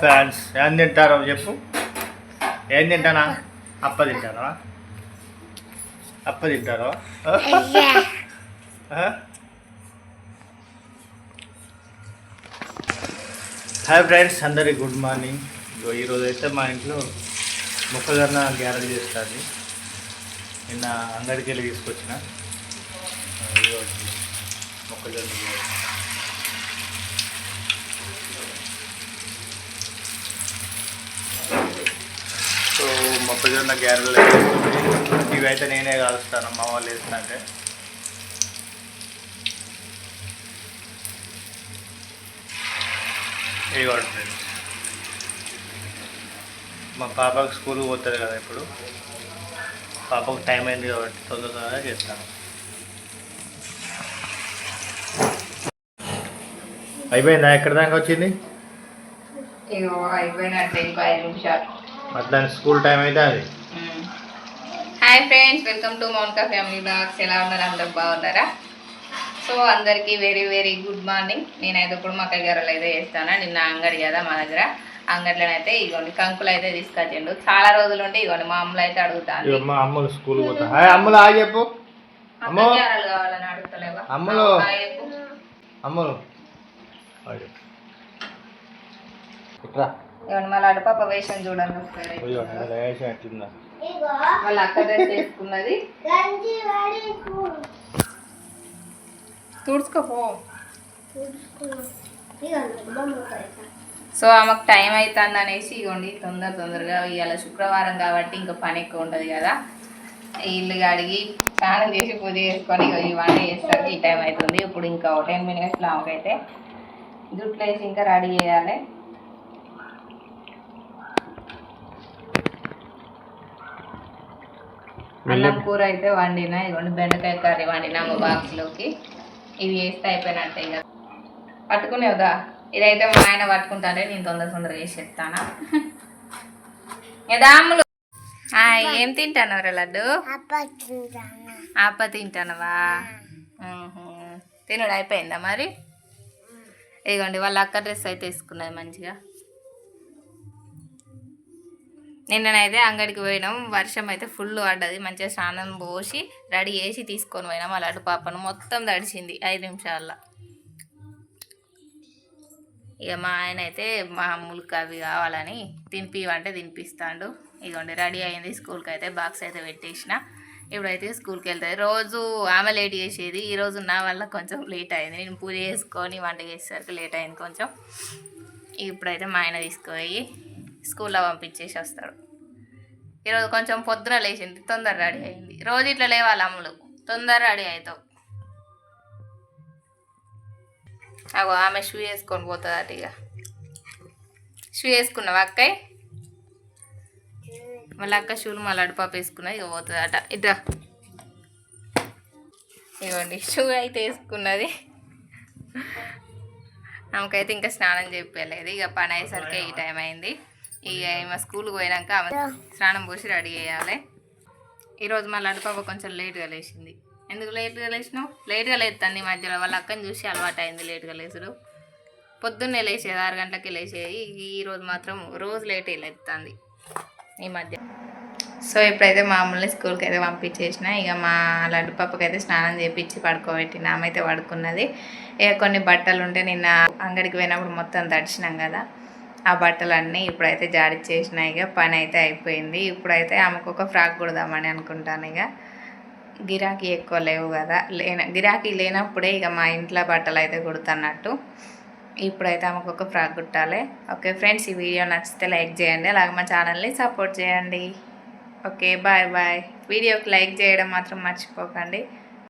Fans ఏం తింటారో చెప్పు. ఏం తింటానా? అప్ప తింటారా? అప్ప తింటారా? హాయ్ ఫ్రెండ్స్ అందరికి గుడ్ మార్నింగ్. ఈరోజు అయితే మా ఇంట్లో మొక్కజొన్న గ్యారెల్ చేస్తుంది. నిన్న అంగడికి వెళ్ళి తీసుకొచ్చిన మొక్కజొన్న గ్యారెల్. సో మొక్కజొన్న గ్యారెలు వేస్తుంది ఇవైతే నేనే కాలుస్తాను మా వాళ్ళు వేస్తుంటే ఇవి పడుతుంది మా పాపకు స్కూల్కి పోతుంది కదా ఇప్పుడు. పాపకు టైం అయింది కాబట్టి తొందరగా చేస్తాను అయిపోయిందా? ఎక్కడి దాకా వచ్చింది? అయిపోయినట్టు ఇంకో ఐదు నిమిషాలు. అట్లా స్కూల్ టైం అయితే అది. Hi friends welcome to Mounika family blogs. ఎలా ఉన్నారు? అందరు బాగున్నారా? సో అందరికీ వెరీ వెరీ గుడ్ మార్నింగ్. నేనైతే ఇప్పుడు మా గారెలు అయితే చేస్తాను. నిన్న అంగడి కదా మా దగ్గర. అంగడిలోనైతే ఇగోండి కంకులు అయితే తీసుకొచ్చిండు. చాలా రోజులు ఉంటే ఇగోండి మా అమ్మలు అయితే అడుగుతాను మా అమ్మలు స్కూల్ పోతా. హాయ్ అమ్మలు ఆ చెప్పు. కావాలని అడుగుతలేవా? అమ్మలు. అమ్మలు. ఇగోండి మళ్ళీ అడుపాప వేషం చూడండి ఒకసారి. వాళ్ళ అక్క డ్రెస్ వేసుకున్నది. తుడుచుకోపో సో ఆమెకు టైం అవుతుంది అనేసి ఇగోండి తొందర తొందరగా ఇవాళ శుక్రవారం కాబట్టి ఇంకా పని ఎక్కువ ఉంటుంది కదా. ఈ ఇల్లు కడిగి స్నానం చేసి పూజ చేసుకొని ఇగో ఈ వంట ఈ టైం అవుతుంది ఇప్పుడు ఇంకా టెన్ మినిట్స్లో ఆమెకైతే జుట్లు వేసి ఇంకా రెడీ చేయాలి. అన్నం కూర అయితే వండిన ఇదిగోండి బెండకాయ కర్రీ వండిన మా బాక్స్లోకి. ఇవి వేస్తే అయిపోయినట్టే ఇక. పట్టుకునేవుదా ఇదైతే మా ఆయన పట్టుకుంటాడే నేను తొందర తొందరగా వేసి చెప్తానా? ఎదాములు ఏం తింటాను రే లడ్డు? ఆప తింటానవా. తినుడు అయిపోయిందా మరి? ఇదిగోండి వాళ్ళ అక్క డ్రెస్ అయితే వేసుకున్నది మంచిగా. నిన్ననైతే అంగడికి పోయినాం. వర్షం అయితే ఫుల్ పడ్డది. మంచిగా స్నానం పోసి రెడీ చేసి తీసుకొని పోయినాం. ఆ లడ్డు పాపను మొత్తం తడిచింది ఐదు నిమిషాల్లో. ఇక మా ఆయన అయితే మా అవి కావాలని తినిపివంటే తినిపిస్తాడు. ఇగోండి రెడీ అయింది. స్కూల్కి అయితే బాక్స్ అయితే పెట్టేసిన. ఇప్పుడైతే స్కూల్కి వెళ్తుంది. రోజు ఆమె లేట్ చేసేది. ఈరోజు నా వల్ల కొంచెం లేట్ అయింది. నేను పూజ చేసుకొని వంట చేసేసరికి లేట్ అయింది కొంచెం. ఇప్పుడైతే మా ఆయన తీసుకుపోయి స్కూల్లో పంపించేసి వస్తాడు ఈరోజు కొంచెం పొద్దున లేచింది తొందర రెడీ అయింది. రోజు ఇట్లా లేవాలి అమ్ములు. తొందర రెడీ అవుతావు అగో ఆమె షూ వేసుకొని పోతుంది అటు ఇక షూ వేసుకున్నావు అక్కయ్య మళ్ళీ అక్క షూలు మళ్ళీ అడుపాప వేసుకున్నా ఇక పోతుంది అట ఇట్రా. ఇవ్వండి షూ అయితే వేసుకున్నది. నాకైతే ఇంకా స్నానం చెప్పలేదు ఇక పని అయ్యేసరికి ఈ టైం అయింది. ఇక ఈమె స్కూల్కి పోయినాక ఆమె స్నానం పోసి రెడీ చేయాలి. ఈరోజు మళ్ళీ అడుపాప కొంచెం లేట్గా లేచింది. ఎందుకు లేట్గా లేచినావు? లేట్గా లేస్తాను ఈ మధ్యలో. వాళ్ళ అక్కని చూసి అలవాటు అయింది లేట్గా లేచుడు. పొద్దున్నే లేచేది ఆరు గంటలకి లేచేది. ఈ రోజు మాత్రం రోజు లేటే లేస్తుంది ఈ మధ్య. సో ఇప్పుడైతే మా అమ్మల్ని స్కూల్కి అయితే పంపించేసిన. ఇక మా లడ్డు పాపకి అయితే స్నానం చేపించి పడుకోబెట్టిన. ఆమె అయితే పడుకున్నది. ఇక కొన్ని బట్టలు ఉంటే నిన్న అంగడికి పోయినప్పుడు మొత్తం తడిచినాం కదా. ఆ బట్టలన్నీ ఇప్పుడైతే జాడిచ్చేసిన ఇక పని అయితే అయిపోయింది. ఇప్పుడైతే ఆమెకు ఒక ఫ్రాక్ కుడదామని అనుకుంటాను ఇక గిరాకీ ఎక్కువ లేవు కదా. లేన గిరాకీ లేనప్పుడే ఇక మా ఇంట్లో బట్టలు అయితే కుడుతున్నట్టు. ఇప్పుడైతే ఆమెకు ఒక ఫ్రాక్ కుట్టాలి. ఓకే ఫ్రెండ్స్ ఈ వీడియో నచ్చితే లైక్ చేయండి. అలాగే మా ఛానల్ని సపోర్ట్ చేయండి. Okay bye bye. వీడియోకి లైక్ చేయడం మాత్రం మర్చిపోకండి.